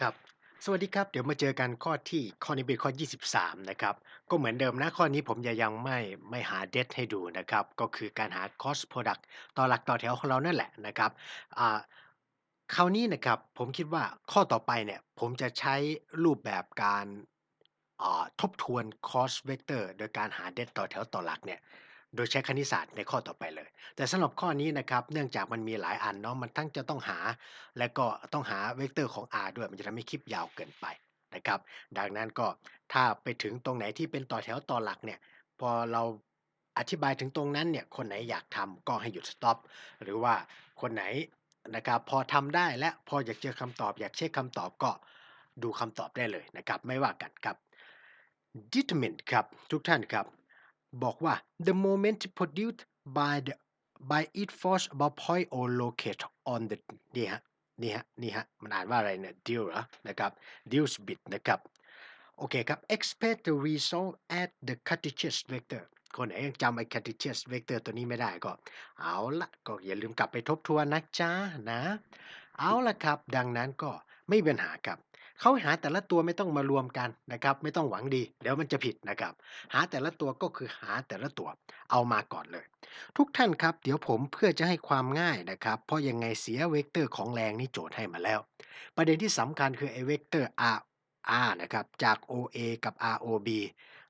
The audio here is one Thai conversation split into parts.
ครับ สวัสดีครับ เดี๋ยวมาเจอกันข้อที่ ข้อนี้เป็นข้อ 23 นะครับ ก็เหมือนเดิมนะ ข้อนี้ผมจะยังไม่ไม่หา det ให้ดูนะครับ ก็คือการหา cost product ต่อหลักต่อแถวของเรานั่นแหละนะครับอ่าคราวนี้นะครับ ผมคิดว่าข้อต่อไปเนี่ย ผมจะใช้รูปแบบการอ่าทบทวน cost vector โดยการหา det ต่อแถวต่อหลักเนี่ย โดยใช้คณิตศาสตร์ในข้อต่อไปเลย แต่สำหรับข้อนี้นะครับ เนื่องจากมันมีหลายอันเนาะ มันทั้งจะต้องหา และก็ต้องหาเวกเตอร์ของ r ด้วย มันจะทำให้คลิปยาวเกินไปนะครับ ดังนั้นก็ถ้าไปถึงตรงไหนที่เป็นต่อแถวต่อหลักเนี่ย พอเราอธิบายถึงตรงนั้นเนี่ย คนไหนอยากทำก็ให้หยุดสต็อป หรือว่าคนไหนนะครับพอทำได้และพออยากเจอคำตอบ อยากเช็กคำตอบก็ดูคำตอบได้เลยนะครับ ไม่ว่ากันครับ determine ครับทุกท่านครับ บอกว่า the moment produced by the by each force about point or locate on the นี่ฮะนี่ฮะนี่ฮะมันอ่านว่าอะไรเนี่ย deal เหรอนะครับ deals bit นะครับ โอเคครับ express the result at the Cartesian vector คนไหนยังจำไอ้ Cartesian vector ตัวนี้ไม่ได้ก็ เอาละก็อย่าลืมกลับไปทบทวนนะจ๊ะนะ เอาละครับ ดังนั้นก็ไม่มีปัญหาครับ เขาหาแต่ละตัวไม่ต้องมารวมกันนะครับ ไม่ต้องหวังดีเดี๋ยวมันจะผิดนะครับ หาแต่ละตัวก็คือหาแต่ละตัวเอามาก่อนเลย ทุกท่านครับ เดี๋ยวผมเพื่อจะให้ความง่ายนะครับ เพราะยังไงเสียเวกเตอร์ของแรงนี่โจทย์ให้มาแล้ว ประเด็นที่สำคัญคือไอเวกเตอร์ r r นะครับจาก OA กับ ROB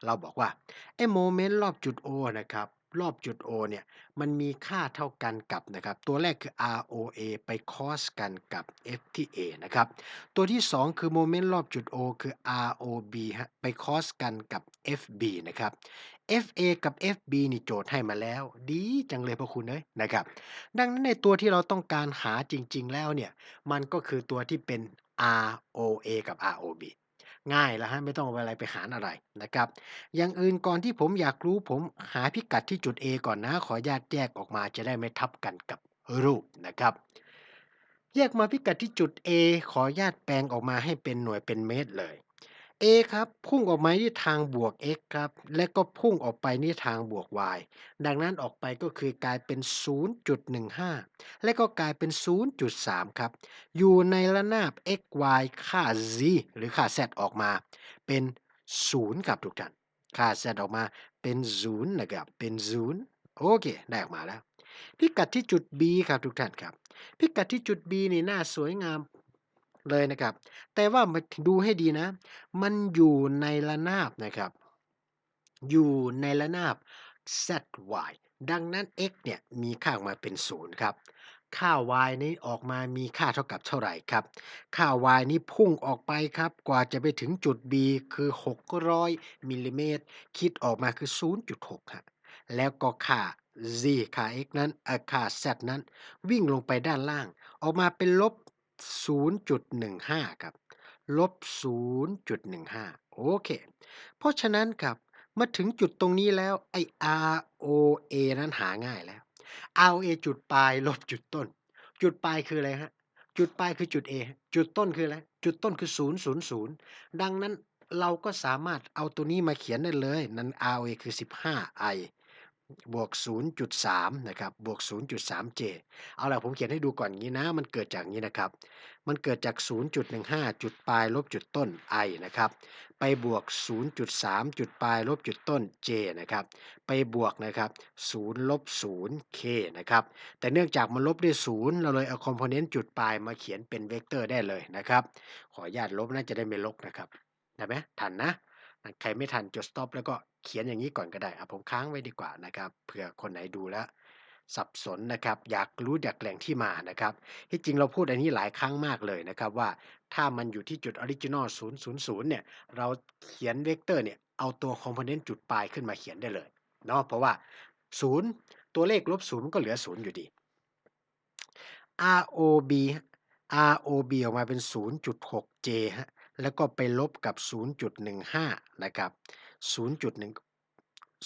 เราบอกว่าไอโมเมนต์รอบจุด O นะครับ รอบจุด O เนี่ยมันมีค่าเท่ากันกับนะครับตัวแรกคือ ROA ไป cos กันกับ F ที่ A นะครับตัวที่ 2 คือโมเมนต์รอบจุด O คือ ROB ฮะไป cos กันกับ FB นะครับ FA กับ FB นี่โจทย์ให้มาแล้ว ดีจังเลยพระคุณเอ้ยนะครับดังนั้นในตัวที่เราต้องการหาจริง ๆ แล้วเนี่ยมันก็คือตัวที่เป็น ROA กับ ROB ง่ายแล้วฮะไม่ต้องเอาอะไรไปหารอะไรนะครับ อย่างอื่นก่อนที่ผมอยากรู้ผมหาพิกัดที่จุด A ก่อนนะ ขอญาตแยกออกมาจะได้ไม่ทับกันกับรูปนะครับ แยกมาพิกัดที่จุด A ขอญาตแปลงออกมาให้เป็นหน่วยเป็นเมตรเลย A ครับ พุ่งออกมาที่ทางบวก x ครับ และก็พุ่งออกไปนี่ทางบวก y ดังนั้นออกไปก็คือกลายเป็น 0.15 และก็กลายเป็น 0.3 ครับ อยู่ในระนาบ x y ค่า z หรือค่า z ออกมาเป็น 0 ครับทุกท่าน ค่า z ออกมาเป็น 0 นะครับ เป็น 0 โอเค ได้ออกมาแล้ว พิกัดที่จุด B ครับทุกท่านครับ พิกัดที่จุด B นี่น่าสวยงาม เลยนะครับ แต่ว่ามาดูให้ดีนะ มันอยู่ในระนาบนะครับ อยู่ในระนาบ zy ดังนั้น x เนี่ยมีค่าออกมาเป็น0ครับ ค่า y นี้ออกมามีค่าเท่ากับเท่าไหร่ครับ ค่า y นี้พุ่งออกไปครับ กว่าจะไปถึงจุด B คือ 600มิลลิเมตร คิดออกมาคือ 0.6ฮะแล้วก็ค่า z ค่า x นั้นค่า z นั้น วิ่งลงไปด้านล่าง ออกมาเป็นลบ 0.15 ครับ ลบ 0.15 โอเค เพราะฉะนั้นครับ มาถึงจุดตรงนี้แล้วไอ้ ROA นั้นหาง่ายแล้ว ROA จุดปลายลบจุดต้น จุดปลายคืออะไรฮะ จุดปลายคือจุด A จุดต้นคืออะไร จุดต้นคือ 000 ดังนั้นเราก็สามารถเอาตัวนี้มาเขียนได้เลย นั้น ROA คือ 15i บวก 0.3 นะครับ บวก 0.3j เอาล่ะผมเขียนให้ดูก่อนอย่างนี้นะ มันเกิดจากนี้นะครับ มันเกิดจาก 0.15 จุดปลายลบจุดต้น i นะครับ ไปบวก 0.3 จุดปลายลบจุดต้น j นะครับ ไปบวกนะครับ0ลบ 0 k นะครับ แต่เนื่องจากมันลบด้วย 0 เราเลยเอาคอมโพเนนต์จุดปลายมาเขียนเป็นเวกเตอร์ได้เลยนะครับ ขออนุญาตลบนะจะได้ไม่ลกนะครับ ได้ไหมทันนะ ใครไม่ทันจด stop แล้วก็ เขียนอย่างนี้ก่อนก็ได้อะผมค้างไว้ดีกว่านะครับเผื่อคนไหนดูแล้วสับสนนะครับ อยากรู้จากแหล่งที่มานะครับ ที่จริงเราพูดอันนี้หลายครั้งมากเลยนะครับว่าถ้ามันอยู่ที่จุดออริจินอล000 เนี่ย เราเขียนเวกเตอร์เนี่ย เอาตัวคอมโพเนนต์จุดปลายขึ้นมาเขียนได้เลยเนาะเพราะว่า 0 ตัวเลขลบ0มันก็เหลือ 0 อยู่ดี ROB ROB ออกมาเป็น 0.6J ฮะแล้วก็ไปลบกับ 0.15 นะครับ 0.1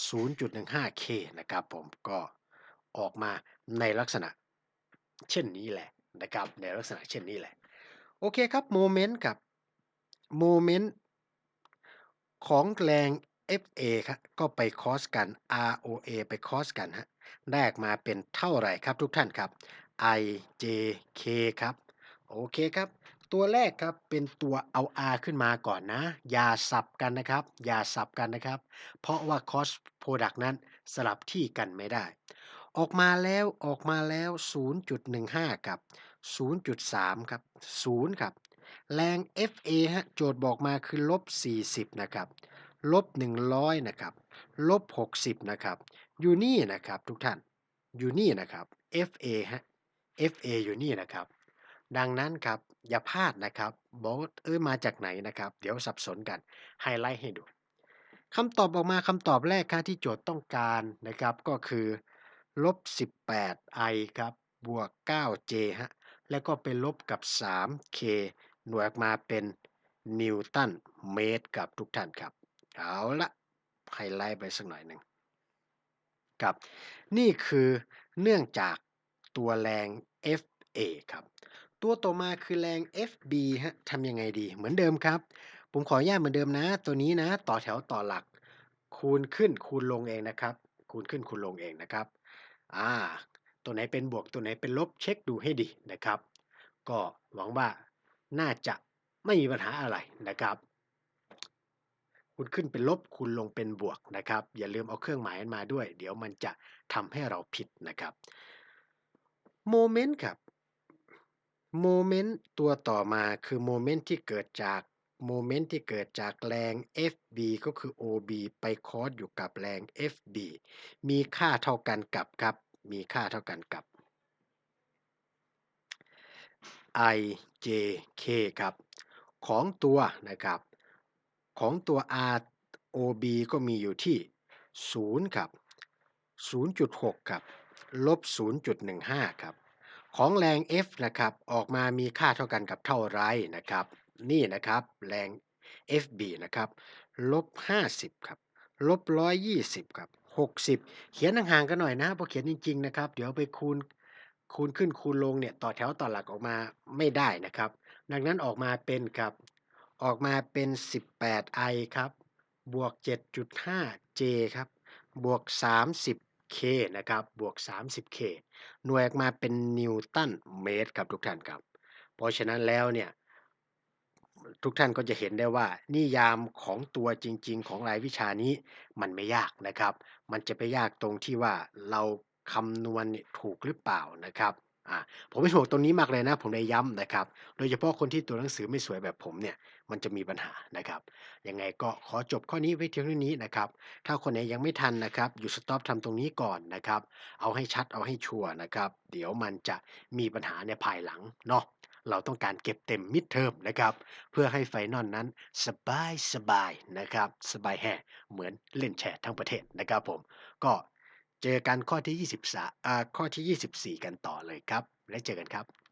0.15K นะครับผมก็ออกมาในลักษณะเช่นนี้แหละนะครับในลักษณะเช่นนี้แหละ โอเคครับโมเมนต์กับโมเมนต์ของแรง FA ครับก็ไปคอสกัน ROA ไปคอสกันฮะได้ออกมาเป็นเท่าไหร่ครับทุกท่านครับ IJK ครับ โอเคครับ ตัวแรกครับเป็นตัวเอา R ขึ้นมาก่อนนะ อย่าสับกันนะครับ อย่าสับกันนะครับ เพราะว่า Cost Product นั้นสลับที่กันไม่ได้ ออกมาแล้วออกมาแล้ว 0.15 กับ 0.3 ครับ 0 ครับ แรง FA ฮะโจทย์บอกมาคือลบ 40 นะครับ ลบ 100 นะครับ ลบ 60 นะครับ อยู่นี่นะครับทุกท่าน อยู่นี่นะครับ FA ฮะ FA อยู่นี่นะครับ ดังนั้นครับ อย่าพลาดนะครับบอกเออมาจากไหนนะครับ เดี๋ยวสับสนกันไฮไลท์ให้ดูคำตอบออกมาคำตอบแรกครับที่โจทย์ต้องการนะครับ ก็คือลบ 18i ครับ บวก 9j ฮะ แล้วก็ไปลบกับ 3k หน่วยออกมาเป็นนิวตันเมตรกับทุกท่านครับ เอาละไฮไลท์ไปสักหน่อยหนึ่งครับ นี่คือเนื่องจากตัวแรง FA ครับ ตัวต่อมาคือแรง FB ฮะทำยังไงดี เหมือนเดิมครับ ผมขออนุญาตเหมือนเดิมนะ ตัวนี้นะ ต่อแถวต่อหลัก คูณขึ้นคูณลงเองนะครับ คูณขึ้นคูณลงเองนะครับ อ่า ตัวไหนเป็นบวกตัวไหนเป็นลบเช็คดูให้ดีนะครับ ก็หวังว่าน่าจะไม่มีปัญหาอะไรนะครับคูณขึ้นเป็นลบคูณลงเป็นบวกนะครับ อย่าลืมเอาเครื่องหมายมาด้วย เดี๋ยวมันจะทำให้เราผิดนะครับโมเมนต์ครับ โมเมนต์ตัวต่อมาคือโมเมนต์ที่เกิดจากโมเมนต์ที่เกิดจากแรง FB ก็คือ OB ไปคอสอยู่กับแรง FB มีค่าเท่ากันกับครับ มีค่าเท่ากันกับ IJK ครับ ของตัวนะครับ ของตัว ROB ก็มีอยู่ที่ 0 ครับ 0.6 ครับ ลบ 0.15 ครับ ของแรง F นะครับ ออกมามีค่าเท่ากันกับเท่าไรนะครับ นี่นะครับแรง FB นะครับลบ50ครับลบ120ครับ60 เขียนห่างๆกันหน่อยนะพราะเขียนจริง ๆ นะครับ เดี๋ยวไปคูณคูณขึ้นคูณลงเนี่ยต่อแถวต่อหลักออกมาไม่ได้นะครับ ดังนั้นออกมาเป็นครับ ออกมาเป็น 18i ครับ บวก 7.5j ครับ บวก k นะครับบวก 30k หน่วยออกมาเป็นนิวตันเมตรครับทุกท่านครับ เพราะฉะนั้นแล้วเนี่ยทุกท่านก็จะเห็นได้ว่า นิยามของตัวจริง ๆ ของรายวิชานี้มันไม่ยากนะครับ มันจะไปยากตรงที่ว่าเราคำนวณถูกหรือเปล่านะครับ อ่าผมเป็นห่วงตรงนี้มากเลยนะ ผมเลยย้ำนะครับ โดยเฉพาะคนที่ตัวหนังสือไม่สวยแบบผมเนี่ย มันจะมีปัญหานะครับ ยังไงก็ขอจบข้อนี้ไว้เพียงเท่านี้นะครับ ถ้าคนไหนยังไม่ทันนะครับ อยู่สต็อปทำตรงนี้ก่อนนะครับ เอาให้ชัดเอาให้ชัวร์นะครับ เดี๋ยวมันจะมีปัญหาในภายหลังเนาะ เราต้องการเก็บเต็มมิดเทอมนะครับ เพื่อให้ไฟนอลนั้นสบายสบายนะครับ สบายแห่เหมือนเล่นแชร์ทั้งประเทศนะครับผม ก็ เจอกันข้อที่ 23อ่าข้อที่ 24 กันต่อเลยครับ และเจอกันครับ